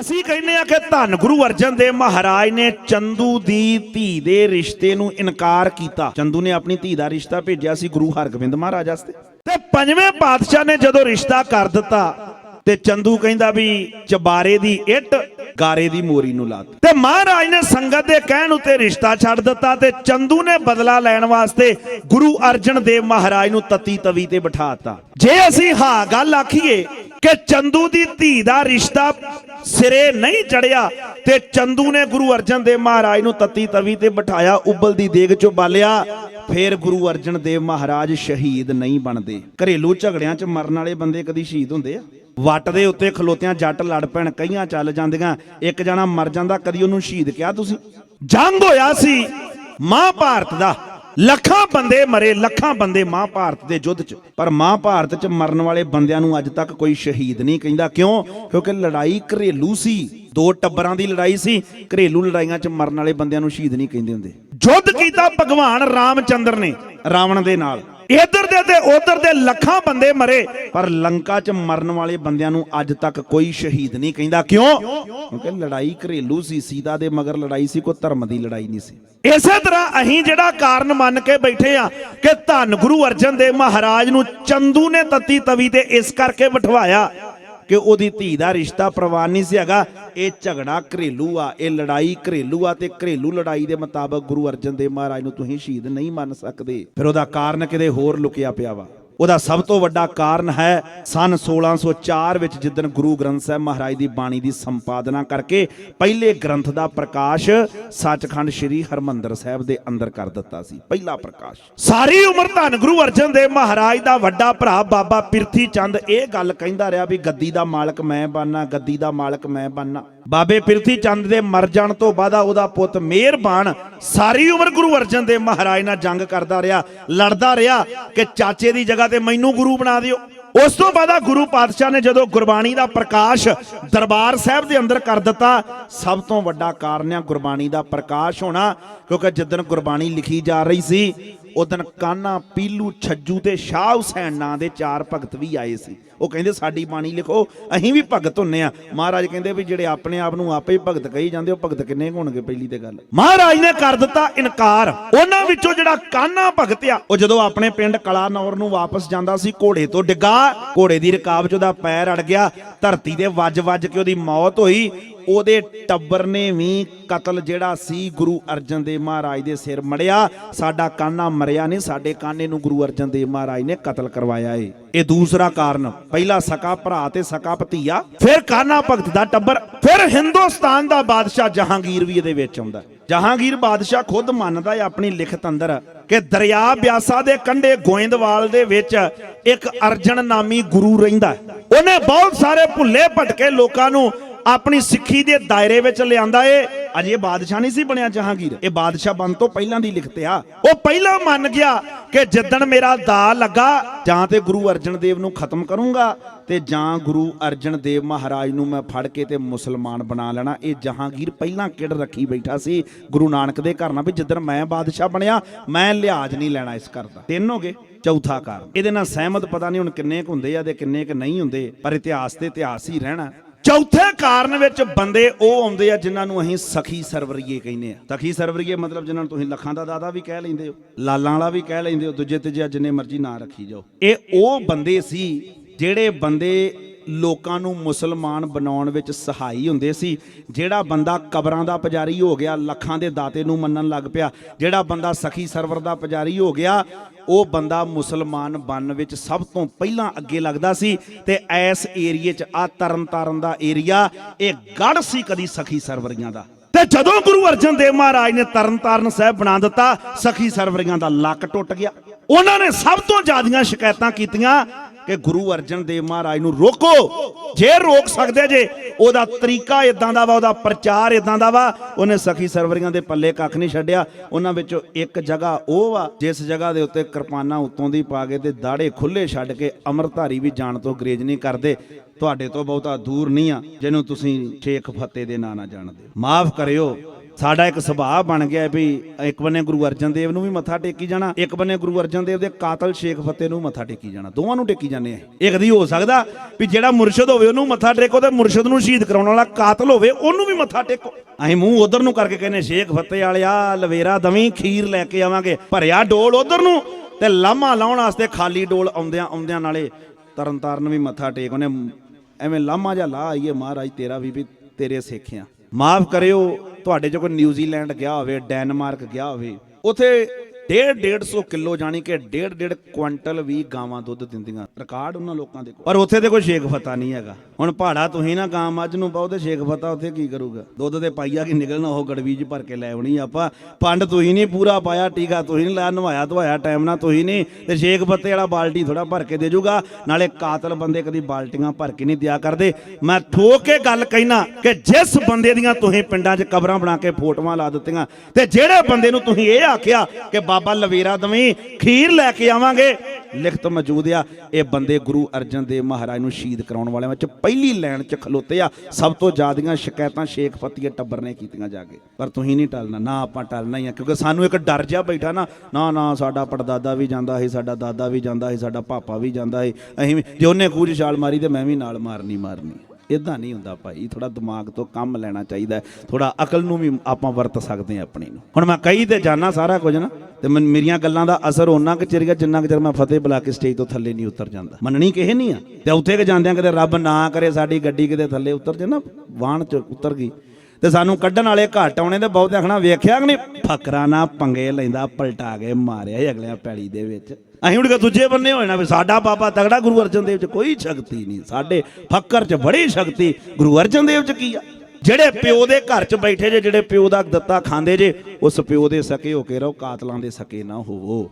ਅਸੀਂ ਕਹਿੰਦੇ ਆ ਕਿ ਧੰਨ ਗੁਰੂ ਅਰਜਨ ਦੇਵ ਮਹਾਰਾਜ ਨੇ ਚੰਦੂ ਦੀ ਧੀ ਦੇ ਰਿਸ਼ਤੇ ਨੂੰ ਇਨਕਾਰ ਕੀਤਾ। ਚੰਦੂ ਨੇ ਆਪਣੀ ਧੀ ਦਾ ਰਿਸ਼ਤਾ ਭੇਜਿਆ ਸੀ ਗੁਰੂ ਹਰਗੋਬਿੰਦ ਮਹਾਰਾਜ ਵਾਸਤੇ। ਤੇ ਪੰਜਵੇਂ ਪਾਤਸ਼ਾਹ ਨੇ ਜਦੋਂ ਰਿਸ਼ਤਾ ਕਰ ਦਿੱਤਾ, ਤੇ ਚੰਦੂ ਕਹਿੰਦਾ ਵੀ ਚਬਾਰੇ ਦੀ ਇੱਟ, ਗਾਰੇ ਦੀ ਮੋਰੀ ਨੂੰ ਲਾਤ ਤੇ ਮਹਾਰਾਜ ਨੇ ਸੰਗਤ ਦੇ ਕਹਿਣ ਉੱਤੇ ਰਿਸ਼ਤਾ ਛੱਡ ਦਿੱਤਾ ਤੇ ਚੰਦੂ ਨੇ ਬਦਲਾ ਲੈਣ ਵਾਸਤੇ ਗੁਰੂ ਅਰਜਨ ਦੇਵ ਮਹਾਰਾਜ ਨੂੰ ਤਤੀ ਤਵੀ ਤੇ ਬਿਠਾਤਾ ਜੇ ਅਸੀਂ ਹਾਂ ਗੱਲ ਆਖੀਏ ਕਿ ਚੰਦੂ ਦੀ ਧੀ ਦਾ ਰਿਸ਼ਤਾ ਸਿਰੇ ਨਹੀਂ ਚੜਿਆ ਤੇ ਚੰਦੂ ਨੇ ਗੁਰੂ ਅਰਜਨ ਦੇਵ ਮਹਾਰਾਜ ਨੂੰ ਤਤੀ ਤਵੀ ਤੇ ਬਿਠਾਇਆ ਉਬਲਦੀ ਦੇਗ ਚੋਂ ਬਾਲਿਆ, ਫੇਰ ਗੁਰੂ ਅਰਜਨ ਦੇਵ ਮਹਾਰਾਜ ਸ਼ਹੀਦ ਨਹੀਂ ਬਣਦੇ। ਘਰੇਲੂ ਝਗੜਿਆਂ 'ਚ ਮਰਨ ਵਾਲੇ ਬੰਦੇ ਕਦੀ ਸ਼ਹੀਦ ਹੁੰਦੇ ਆ? ਵੱਟ ਦੇ ਉੱਤੇ ਖਲੋਤਿਆਂ ਜੱਟ ਲੜ ਪੈਣ, ਕਈਆਂ ਚੱਲ ਜਾਂਦੀਆਂ, ਇੱਕ ਜਣਾ ਮਰ ਜਾਂਦਾ, ਕਦੀ ਉਹਨੂੰ ਸ਼ਹੀਦ ਕਿਹਾ ਤੁਸੀਂ? ਜੰਗ ਹੋਇਆ ਸੀ, ਮਹਾਭਾਰਤ ਦਾ। ਲੱਖਾਂ ਬੰਦੇ ਮਰੇ, ਲੱਖਾਂ ਬੰਦੇ ਮਹਾਭਾਰਤ ਦੇ ਯੁੱਧ 'ਚ। ਪਰ ਮਹਾਭਾਰਤ 'ਚ ਮਰਨ ਵਾਲੇ ਬੰਦਿਆਂ ਨੂੰ ਅੱਜ ਤੱਕ ਕੋਈ ਸ਼ਹੀਦ ਨਹੀਂ ਕਹਿੰਦਾ। ਕਿਉਂ? ਕਿਉਂਕਿ ਲੜਾਈ ਘਰੇਲੂ ਸੀ। ਦੋ ਟੱਬਰਾਂ ਦੀ ਲੜਾਈ ਸੀ। ਘਰੇਲੂ ਲੜਾਈਆਂ 'ਚ ਮਰਨ ਵਾਲੇ ਬੰਦਿਆਂ ਨੂੰ ਸ਼ਹੀਦ ਨਹੀਂ ਕਹਿੰਦੇ ਹੁੰਦੇ। ਯੁੱਧ ਕੀਤਾ ਭਗਵਾਨ ਰਾਮਚੰਦਰ ਨੇ, ਰਾਵਣ ਦੇ ਨਾਲ। ਇਧਰ ਦੇ ਤੇ ਉਧਰ ਦੇ ਲੱਖਾਂ ਬੰਦੇ ਮਰੇ। ਪਰ ਲੰਕਾ 'ਚ ਮਰਨ ਵਾਲੇ ਬੰਦਿਆਂ ਨੂੰ ਅੱਜ ਤੱਕ ਕੋਈ ਸ਼ਹੀਦ ਨਹੀਂ ਕਹਿੰਦਾ। ਕਿਉਂ? ਕਿਉਂਕਿ ਲੜਾਈ ਘਰੇਲੂ ਸੀ ਸੀਤਾ ਦੇ ਮਗਰ ਲੜਾਈ ਸੀ ਕੋਈ ਧਰਮ ਦੀ ਲੜਾਈ ਨਹੀਂ ਸੀ। ਇਸੇ ਤਰ੍ਹਾਂ ਅਸੀਂ ਜਿਹੜਾ ਕਾਰਨ ਮੰਨ ਕੇ ਬੈਠੇ ਆ ਕਿ ਧੰਨ ਗੁਰੂ ਅਰਜਨ ਦੇਵ ਮਹਾਰਾਜ ਨੂੰ ਚੰਦੂ ਨੇ ਤਤੀ ਤਵੀ ਤੇ ਇਸ ਕਰਕੇ ਬਿਠਵਾਇਆ। ਕਿ ਉਹਦੀ ਧੀ ਦਾ ਰਿਸ਼ਤਾ ਪ੍ਰਵਾਨ ਨਹੀਂ ਸੀ ਹੈਗਾ। ਇਹ ਝਗੜਾ ਘਰੇਲੂ ਆ, ਇਹ ਲੜਾਈ ਘਰੇਲੂ ਆ ਤੇ ਘਰੇਲੂ ਲੜਾਈ ਦੇ ਮੁਤਾਬਕ ਗੁਰੂ ਅਰਜਨ ਦੇਵ ਮਹਾਰਾਜ ਨੂੰ ਤੁਸੀਂ ਸ਼ਹੀਦ ਨਹੀਂ ਮੰਨ ਸਕਦੇ। ਫਿਰ ਉਹਦਾ ਕਾਰਨ ਕਿਤੇ ਹੋਰ ਲੁਕਿਆ ਪਿਆ ਵਾ। ਉਹਦਾ ਸਭ ਤੋਂ ਵੱਡਾ ਕਾਰਨ ਹੈ ਸਨ 1604 ਵਿੱਚ ਜਿੱਦਨ ਗੁਰੂ ਗ੍ਰੰਥ ਸਾਹਿਬ ਮਹਾਰਾਜ ਦੀ ਬਾਣੀ ਦੀ ਸੰਪਾਦਨਾ ਕਰਕੇ ਪਹਿਲੇ ਗ੍ਰੰਥ ਦਾ ਪ੍ਰਕਾਸ਼ ਸੱਚਖੰਡ ਸ੍ਰੀ ਹਰਮੰਦਰ ਸਾਹਿਬ ਦੇ ਅੰਦਰ ਕਰ ਦਿੱਤਾ ਸੀ, ਪਹਿਲਾ ਪ੍ਰਕਾਸ਼। ਸਾਰੀ ਉਮਰ ਧੰਨ ਗੁਰੂ ਅਰਜਨ ਦੇਵ ਮਹਾਰਾਜ ਦਾ ਵੱਡਾ ਭਰਾ ਬਾਬਾ ਪਿਰਥੀ ਚੰਦ ਇਹ ਗੱਲ ਕਹਿੰਦਾ ਰਿਹਾ ਵੀ ਗੱਦੀ ਦਾ ਮਾਲਕ ਮੈਂ ਬਣਨਾ, ਗੱਦੀ ਦਾ ਮਾਲਕ ਮੈਂ ਬਣਨਾ। ਬਾਬੇ ਪਿਰਥੀ ਚੰਦ ਦੇ ਮਰ ਜਾਣ ਤੋਂ ਬਾਅਦ ਉਹਦਾ ਪੁੱਤ ਮਿਹਰਬਾਨ ਸਾਰੀ ਉਮਰ ਗੁਰੂ ਅਰਜਨ ਦੇਵ ਮਹਾਰਾਜ ਨਾਲ ਜੰਗ ਕਰਦਾ ਰਿਹਾ, ਲੜਦਾ ਰਿਹਾ ਕਿ ਚਾਚੇ ਦੀ ਜਗ੍ਹਾ ਤੇ ਮੈਨੂੰ ਗੁਰੂ ਬਣਾ ਦਿਓ। ਉਸ ਤੋਂ ਬਾਅਦ ਆ ਗੁਰੂ ਪਾਤਸ਼ਾਹ ਨੇ ਜਦੋਂ ਗੁਰਬਾਣੀ ਦਾ ਪ੍ਰਕਾਸ਼ ਦਰਬਾਰ ਸਾਹਿਬ ਦੇ ਅੰਦਰ ਕਰ ਦਿੱਤਾ, ਸਭ ਤੋਂ ਵੱਡਾ ਕਾਰਨ ਆ ਗੁਰਬਾਣੀ ਦਾ ਪ੍ਰਕਾਸ਼ ਹੋਣਾ, ਕਿਉਂਕਿ ਜਿੱਦਨ ਗੁਰਬਾਣੀ ਲਿਖੀ ਜਾ ਰਹੀ ਸੀ ਉਦਨ ਕਾਨਾ ਪੀਲੂ ਛੱਜੂ ਤੇ ਸ਼ਾਹ ਹੁਸੈਨ ਨਾਂ ਦੇ ਚਾਰ ਭਗਤ ਵੀ ਆਏ ਸੀ। ਉਹ ਕਹਿੰਦੇ, ਸਾਡੀ ਬਾਣੀ ਲਿਖੋ, ਅਸੀਂ ਵੀ ਭਗਤ ਹੁੰਨੇ ਆ। ਮਹਾਰਾਜ ਕਹਿੰਦੇ ਵੀ ਜਿਹੜੇ ਆਪਣੇ ਆਪ ਨੂੰ ਆਪੇ ਭਗਤ ਕਹੀ ਜਾਂਦੇ, ਉਹ ਭਗਤ ਕਿੰਨੇ ਕੁ ਹੋਣਗੇ ਪਹਿਲੀ ਤੇ ਗੱਲ। ਮਹਾਰਾਜ ਨੇ ਕਰ ਦਿੱਤਾ ਇਨਕਾਰ। ਉਹਨਾਂ ਵਿੱਚੋਂ ਜਿਹੜਾ ਕਾਨਾ ਭਗਤ ਆ, ਉਹ ਜਦੋਂ ਆਪਣੇ ਪਿੰਡ ਕਲਾਨੌਰ ਨੂੰ ਵਾਪਸ ਜਾਂਦਾ ਸੀ, ਘੋੜੇ ਤੋਂ ਡਿੱਗਾ, ਘੋੜੇ ਦੀ ਰਕਾਬ 'ਚ ਉਹਦਾ ਪੈਰ ਅੜ ਗਿਆ, ਧਰਤੀ ਦੇ ਵੱਜ-ਵੱਜ ਕੇ ਉਹਦੀ ਮੌਤ ਹੋਈ। ਉਹਦੇ ਟੱਬਰ ਨੇ ਵੀ ਕਤਲ ਜਿਹੜਾ ਸੀ ਗੁਰੂ ਅਰਜਨ ਦੇਵ ਮਹਾਰਾਜ ਦੇ ਸਿਰ ਮੜਿਆ। ਸਾਡਾ ਕਾਨਾ ਮਰਿਆ ਨਹੀਂ, ਸਾਡੇ ਕਾਨੇ ਨੂੰ ਗੁਰੂ ਅਰਜਨ ਦੇਵ ਮਹਾਰਾਜ ਨੇ ਕਤਲ ਕਰਵਾਇਆ ਏ। ਇਹ ਦੂਸਰਾ ਕਾਰਨ, ਪਹਿਲਾ ਸਕਾ ਭਰਾ ਤੇ ਸਕਾ ਭਤੀਆ, ਫਿਰ ਕਾਨਾ ਭਗਤ ਦਾ ਟੱਬਰ, ਫਿਰ ਹਿੰਦੁਸਤਾਨ ਦਾ ਬਾਦਸ਼ਾਹ ਜਹਾਂਗੀਰ ਵੀ ਇਹਦੇ ਵਿੱਚ ਆਉਂਦਾ। ਜਹਾਂਗੀਰ ਬਾਦਸ਼ਾਹ ਖੁਦ ਮੰਨਦਾ ਹੈ ਆਪਣੀ ਲਿਖਤ ਅੰਦਰ ਕਿ ਦਰਿਆ ਬਿਆਸਾ ਦੇ ਕੰਢੇ ਗੋਇੰਦਵਾਲ ਦੇ ਵਿੱਚ ਇੱਕ ਅਰਜਨ ਨਾਮੀ ਗੁਰੂ ਰਹਿੰਦਾ। ਉਹਨੇ ਬਹੁਤ ਸਾਰੇ ਭੁੱਲੇ ਭਟਕੇ ਲੋਕਾਂ ਨੂੰ ਆਪਣੀ ਸਿੱਖੀ ਦੇ ਦਾਇਰੇ ਵਿੱਚ ਲਿਆਂਦਾ ਏ। ਅਜੇ ਬਾਦਸ਼ਾਹ ਨਹੀਂ ਸੀ ਬਣਿਆ ਜਹਾਂਗੀਰ। ਇਹ ਬਾਦਸ਼ਾਹ ਬਣ ਤੋਂ ਪਹਿਲਾਂ ਦੀ ਲਿਖਤ ਆ। ਉਹ ਪਹਿਲਾਂ ਮੰਨ ਗਿਆ ਕਿ ਜਿੱਦਣ ਮੇਰਾ ਦਾ ਲੱਗਾ, ਜਾਂ ਤੇ ਗੁਰੂ ਅਰਜਨ ਦੇਵ ਨੂੰ ਖਤਮ ਕਰੂੰਗਾ, ਤੇ ਜਾਂ ਗੁਰੂ ਅਰਜਨ ਦੇਵ ਮਹਾਰਾਜ ਨੂੰ ਮੈਂ ਫੜ ਕੇ ਤੇ ਮੁਸਲਮਾਨ ਬਣਾ ਲੈਣਾ। ਇਹ ਜਹਾਂਗੀਰ ਪਹਿਲਾਂ ਕਿੜ ਰੱਖੀ ਬੈਠਾ ਸੀ? ਗੁਰੂ ਨਾਨਕ ਦੇ ਘਰ ਨਾਲ ਵੀ ਜਿੱਦਣ ਮੈਂ ਬਾਦਸ਼ਾਹ ਬਣਿਆ, ਮੈਂ ਲਿਹਾਜ਼ ਨਹੀਂ ਲੈਣਾ ਇਸ ਘਰ ਦਾ। ਤਿੰਨ ਹੋ ਗਏ। ਚੌਥਾ ਕਾਰਨ। ਇਹਦੇ ਨਾਲ ਸਹਿਮਤ ਪਤਾ ਨਹੀਂ ਹੁਣ ਕਿੰਨੇ ਕੁ ਹੁੰਦੇ ਆ ਤੇ ਕਿੰਨੇ ਕੁ ਨਹੀਂ ਹੁੰਦੇ, ਪਰ ਇਤਿਹਾਸ ਤੇ ਇਤਿਹਾਸ ਹੀ ਰਹਿਣਾ। ਚੌਥੇ ਕਾਰਨ ਵਿੱਚ ਬੰਦੇ ਉਹ ਆਉਂਦੇ ਆ ਜਿਨ੍ਹਾਂ ਨੂੰ ਅਸੀਂ ਸਖੀ ਸਰਵਰੀਏ ਕਹਿੰਦੇ ਆ। ਸਖੀ ਸਰਵਰੀਏ ਮਤਲਬ ਜਿਨ੍ਹਾਂ ਨੂੰ ਤੁਸੀਂ ਲੱਖਾਂ ਦਾ ਦਾਦਾ ਵੀ ਕਹਿ ਲੈਂਦੇ ਹੋ, ਲਾਲਾਂ ਵਾਲਾ ਵੀ ਕਹਿ ਲੈਂਦੇ ਹੋ, ਦੂਜੇ ਤੇ ਜਿੰਨੇ ਮਰਜ਼ੀ ਨਾਂ ਰੱਖੀ ਜਾਓ। ਇਹ ਉਹ ਬੰਦੇ ਸੀ ਜਿਹੜੇ ਬੰਦੇ ਲੋਕਾਂ ਨੂੰ ਮੁਸਲਮਾਨ ਬਣਾਉਣ ਵਿੱਚ ਸਹਾਈ ਹੁੰਦੇ ਸੀ। ਜਿਹੜਾ ਬੰਦਾ ਕਬਰਾਂ ਦਾ ਪੁਜਾਰੀ ਹੋ ਗਿਆ, ਲੱਖਾਂ ਦੇ ਦਾਤੇ ਨੂੰ ਮੰਨਣ ਲੱਗ ਪਿਆ। ਜਿਹੜਾ ਬੰਦਾ ਸਖੀ ਸਰਵਰ ਦਾ ਪੁਜਾਰੀ ਹੋ ਗਿਆ, ਉਹ ਬੰਦਾ ਮੁਸਲਮਾਨ ਬਣਨ ਵਿੱਚ ਸਭ ਤੋਂ ਪਹਿਲਾਂ ਅੱਗੇ ਲੱਗਦਾ ਸੀ ਤੇ ਐਸ ਏਰੀਏ 'ਚ ਆ ਤਰਨ ਤਾਰਨ ਦਾ ਏਰੀਆ, ਇਹ ਗੜ ਸੀ ਕਦੀ ਸਖੀ ਸਰਵਰੀਆਂ ਦਾ। ਤੇ ਜਦੋਂ ਗੁਰੂ ਅਰਜਨ ਦੇਵ ਮਹਾਰਾਜ ਨੇ ਤਰਨ ਤਾਰਨ ਸਾਹਿਬ ਬਣਾ ਦਿੱਤਾ, ਸਖੀ ਸਰਵਰੀਆਂ ਦਾ ਲੱਕ ਟੁੱਟ ਗਿਆ। ਉਹਨਾਂ ਨੇ ਸਭ ਤੋਂ ਜ਼ਿਆਦੀਆਂ ਸ਼ਿਕਾਇਤਾਂ ਕੀਤੀਆਂ ਕਿ ਗੁਰੂ ਅਰਜਨ ਦੇਵ ਮਹਾਰਾਜ ਨੂੰ ਰੋਕੋ। ਜੇ ਰੋਕ ਸਕਦੇ ਜੇ, ਉਹਦਾ ਤਰੀਕਾ ਇਦਾਂ ਦਾ ਵਾ, ਉਹਦਾ ਪ੍ਰਚਾਰ ਇਦਾਂ ਦਾ ਵਾ, ਉਹਨੇ ਸਖੀ ਸਰਵਰੀਆਂ ਦੇ ਪੱਲੇ ਕੱਖ ਨਹੀਂ ਛੱਡਿਆ। ਉਹਨਾਂ ਵਿੱਚੋਂ ਇੱਕ ਜਗ੍ਹਾ ਉਹ ਵਾ, ਜਿਸ ਜਗ੍ਹਾ ਦੇ ਉੱਤੇ ਕਿਰਪਾਨਾਂ ਉੱਤੋਂ ਦੀ ਪਾ ਕੇ ਤੇ ਦਾੜੇ ਖੁੱਲੇ ਛੱਡ ਕੇ ਅਮਰਧਾਰੀ ਵੀ ਜਾਣ ਤੋਂ ਗਰੇਜ ਨਹੀਂ ਕਰਦੇ। ਤੁਹਾਡੇ ਤੋਂ ਬਹੁਤਾ ਦੂਰ ਨਹੀਂ ਆ, ਜਿਹਨੂੰ ਤੁਸੀਂ ਸ਼ੇਖ ਫਤਿਹ ਦੇ ਨਾਂ ਨਾਲ ਜਾਣਦੇ। ਮਾਫ ਕਰਿਓ। ਸਾਡਾ ਇੱਕ ਸੁਭਾਅ ਬਣ ਗਿਆ ਵੀ ਇੱਕ ਬੰਨੇ ਗੁਰੂ ਅਰਜਨ ਦੇਵ ਨੂੰ ਵੀ ਮੱਥਾ ਟੇਕੀ ਜਾਣਾ, ਇੱਕ ਬੰਨੇ ਗੁਰੂ ਅਰਜਨ ਦੇਵ ਦੇ ਕਾਤਲ ਸ਼ੇਖ ਫਤਿਹ ਨੂੰ ਮੱਥਾ ਟੇਕੀ ਜਾਣਾ। ਦੋਵਾਂ ਨੂੰ ਟੇਕੀ ਜਾਂਦੇ ਆ। ਇਹ ਕਦੀ ਹੋ ਸਕਦਾ ਵੀ ਜਿਹੜਾ ਮੁਰਸ਼ਿਦ ਹੋਵੇ ਉਹਨੂੰ ਮੱਥਾ ਟੇਕੋ ਤੇ ਮੁਰਸ਼ਿਦ ਨੂੰ ਸ਼ਹੀਦ ਕਰਾਉਣ ਵਾਲਾ ਕਾਤਲ ਹੋਵੇ ਉਹਨੂੰ ਵੀ ਮੱਥਾ ਟੇਕੋ। ਅਸੀਂ ਮੂੰਹ ਉਧਰ ਨੂੰ ਕਰਕੇ ਕਹਿੰਦੇ ਸ਼ੇਖ ਫਤਿਹ ਵਾਲਿਆ ਲਵੇਰਾ ਦਵੀਂ ਖੀਰ ਲੈ ਕੇ ਆਵਾਂਗੇ। ਭਰਿਆ ਡੋਲ ਉਧਰ ਨੂੰ ਤੇ ਲਾਮਾ ਲਾਉਣ ਵਾਸਤੇ ਖਾਲੀ ਡੋਲ ਆਉਂਦਿਆਂ ਆਉਂਦਿਆਂ ਨਾਲੇ ਤਰਨ ਤਾਰਨ ਵੀ ਮੱਥਾ ਟੇਕ ਉਹਨੇ ਐਵੇਂ ਲਾਮਾ ਜਾਂ ਲਾ ਆਈਏ ਮਹਾਰਾਜ, ਤੇਰਾ ਵੀ ਵੀ ਤੇਰੇ ਸਿੱਖਿਆ ਮਾਫ ਕਰਿਓ ਤੁਹਾਡੇ ਜੋ ਕੋਈ ਨਿਊਜ਼ੀਲੈਂਡ ਗਿਆ ਹੋਵੇ ਡੈਨਮਾਰਕ ਗਿਆ ਹੋਵੇ ਉਥੇ ਡੇਢ 150 ਕਿਲੋ ਜਾਣੀ ਕਿ ਡੇਢ ਡੇਢ ਕੁਇੰਟਲ ਵੀ ਗਾਵਾਂ ਦੁੱਧ ਦਿੰਦੀਆਂ। ਰਿਕਾਰਡ ਉਹਨਾਂ ਲੋਕਾਂ ਦੇ ਕੋਲ। ਪਰ ਉੱਥੇ ਤੇ ਕੋਈ ਸ਼ੇਖ ਫਤਾ ਨਹੀਂ ਹੈਗਾ। ਹੁਣ ਪਹਾੜਾ ਤੁਸੀਂ ਨਾ ਗਾਂ ਮੱਝ ਨੂੰ ਪਾਓ ਤੇ ਸ਼ੇਖ ਫਤਾ ਉੱਥੇ ਕੀ ਕਰੂਗਾ? ਦੁੱਧ ਦੇ ਪਾਈਆ ਕੀ ਨਿਕਲਣਾ, ਉਹ ਗੜਵੀ ਚ ਭਰ ਕੇ ਲੈ ਆਉਣੀ ਆਪਾਂ। ਪੰਡ ਤੁਸੀਂ ਨਹੀਂ ਪੂਰਾ ਪਾਇਆ, ਟੀਕਾ ਤੁਸੀਂ ਨਹੀਂ ਨਵਾਇਆ ਧਵਾਇਆ, ਟਾਈਮ ਨਾਲ ਤੁਸੀਂ ਨਹੀਂ। ਤੇ ਸ਼ੇਖ ਫੱਤੇ ਵਾਲਾ ਬਾਲਟੀ ਥੋੜਾ ਭਰ ਕੇ ਦੇ ਜੂਗਾ। ਨਾਲੇ ਕਾਤਲ ਬੰਦੇ ਕਦੀ ਬਾਲਟੀਆਂ ਭਰ ਕੇ ਨਹੀਂ ਦਿਆ ਕਰਦੇ। ਮੈਂ ਠੋਕ ਕੇ ਗੱਲ ਕਹਿਣਾ ਕਿ ਜਿਸ ਬੰਦੇ ਦੀਆਂ ਤੁਸੀਂ ਪਿੰਡਾਂ 'ਚ ਕਬਰਾਂ ਬਣਾ ਕੇ ਫੋਟੋਆਂ ਲਾ ਦਿੱਤੀਆਂ, ਤੇ ਜਿਹੜੇ ਬੰਦੇ ਨੂੰ ਤੁਸੀਂ ਇਹ ਆਖਿਆ ਕਿ ਬਾਬਾ ਲਵੇਰਾ ਦਵੀਂ ਖੀਰ ਲੈ ਕੇ ਆਵਾਂਗੇ। ਲਿਖਤ ਮੌਜੂਦ ਆ, ਇਹ ਬੰਦੇ ਗੁਰੂ ਅਰਜਨ ਦੇਵ ਮਹਾਰਾਜ ਨੂੰ ਸ਼ਹੀਦ ਕਰਾਉਣ ਵਾਲਿਆਂ ਵਿੱਚ ਪਹਿਲੀ ਲਾਈਨ 'ਚ ਖਲੋਤੇ ਆ। ਸਭ ਤੋਂ ਜ਼ਿਆਦੀਆਂ ਸ਼ਿਕਾਇਤਾਂ ਸ਼ੇਖ ਫਤੀਏ ਟੱਬਰ ਨੇ ਕੀਤੀਆਂ ਜਾ ਕੇ। ਪਰ ਤੁਸੀਂ ਨਹੀਂ ਟਲਣਾ, ਨਾ ਆਪਾਂ ਟਲਣਾ ਹੀ ਆ, ਕਿਉਂਕਿ ਸਾਨੂੰ ਇੱਕ ਡਰ ਜਿਹਾ ਬੈਠਾ ਨਾ ਨਾ ਨਾ, ਸਾਡਾ ਪੜਦਾਦਾ ਵੀ ਜਾਂਦਾ ਸੀ ਸਾਡਾ ਦਾਦਾ ਵੀ ਜਾਂਦਾ ਸੀ ਸਾਡਾ ਪਾਪਾ ਵੀ ਜਾਂਦਾ ਸੀ ਅਸੀਂ ਵੀ ਜੇ ਉਹਨੇ ਖੂਜ ਛਾਲ ਮਾਰੀ ਤੇ ਮੈਂ ਵੀ ਨਾਲ ਮਾਰਨੀ ਮਾਰਨੀ। ਇਦਾਂ ਨਹੀਂ ਹੁੰਦਾ ਭਾਈ ਥੋੜਾ ਦਿਮਾਗ ਤੋਂ ਕੰਮ ਲੈਣਾ ਚਾਹੀਦਾ ਥੋੜਾ ਅਕਲ ਨੂੰ ਵੀ ਆਪਾਂ ਵਰਤ ਸਕਦੇ ਹਾਂ ਆਪਣੀ ਨੂੰ। ਹੁਣ ਮੈਂ ਕਹੀ ਤੇ ਜਾਣਾ ਸਾਰਾ ਕੁਝ ਨਾ, ਤੇ ਮੇਰੀਆਂ ਗੱਲਾਂ ਦਾ ਅਸਰ ਉਹਨਾਂ ਕੁ ਚਿਰ ਗਿਆ ਜਿੰਨਾ ਕੁ ਚਿਰ ਮੈਂ ਫਤਿਹ ਬੁਲਾ ਕੇ ਸਟੇਜ ਤੋਂ ਥੱਲੇ ਨਹੀਂ ਉਤਰ ਜਾਂਦਾ। ਮੰਨਣੀ ਕਿਹੇ ਨਹੀਂ ਆ? ਤੇ ਉੱਥੇ ਕਿ ਜਾਂਦਿਆਂ ਕਿਤੇ ਰੱਬ ਨਾ ਕਰੇ, ਸਾਡੀ ਗੱਡੀ ਕਿਤੇ ਥੱਲੇ ਉਤਰ ਜੇ ਨਾ, ਵਾਹਣ ਚ ਉਤਰ ਗਈ। ਤੇ ਸਾਨੂੰ ਕੱਢਣ ਵਾਲੇ ਘੱਟ ਆਉਣੇ ਤੇ ਬਹੁਤ ਆਖਣਾ ਵੇਖਿਆ ਕਿ ਨਹੀਂ? ਫਕਰਾ ਨਾ ਪੰਗੇ ਲੈਂਦਾ, ਪਲਟਾ ਕੇ ਮਾਰਿਆ ਹੀ ਅਗਲਿਆਂ ਪੈਲੀ ਦੇ ਵਿੱਚ। ਅਸੀਂ ਹੁਣ ਦੂਜੇ ਬੰਨੇ ਹੋ ਜਾਣਾ ਵੀ ਸਾਡਾ ਬਾਬਾ ਤਗੜਾ ਗੁਰੂ ਅਰਜਨ ਦੇਵ ਚ ਕੋਈ ਸ਼ਕਤੀ ਨਹੀਂ। ਸਾਡੇ ਫੱਕਰ ਚ ਬੜੀ ਸ਼ਕਤੀ। ਗੁਰੂ ਅਰਜਨ ਦੇਵ ਚ ਕੀ ਆ? ਜਿਹੜੇ ਪਿਓ ਦੇ ਘਰ ਚ ਬੈਠੇ ਜੇ, ਜਿਹੜੇ ਪਿਓ ਦਾ ਦਿੱਤਾ ਖਾਂਦੇ ਜੇ, ਉਸ ਪਿਓ ਦੇ ਸਕੇ ਹੋ ਕੇ ਰਹੋ, ਕਾਤਲਾਂ ਦੇ ਸਕੇ ਨਾ ਹੋਵੋ।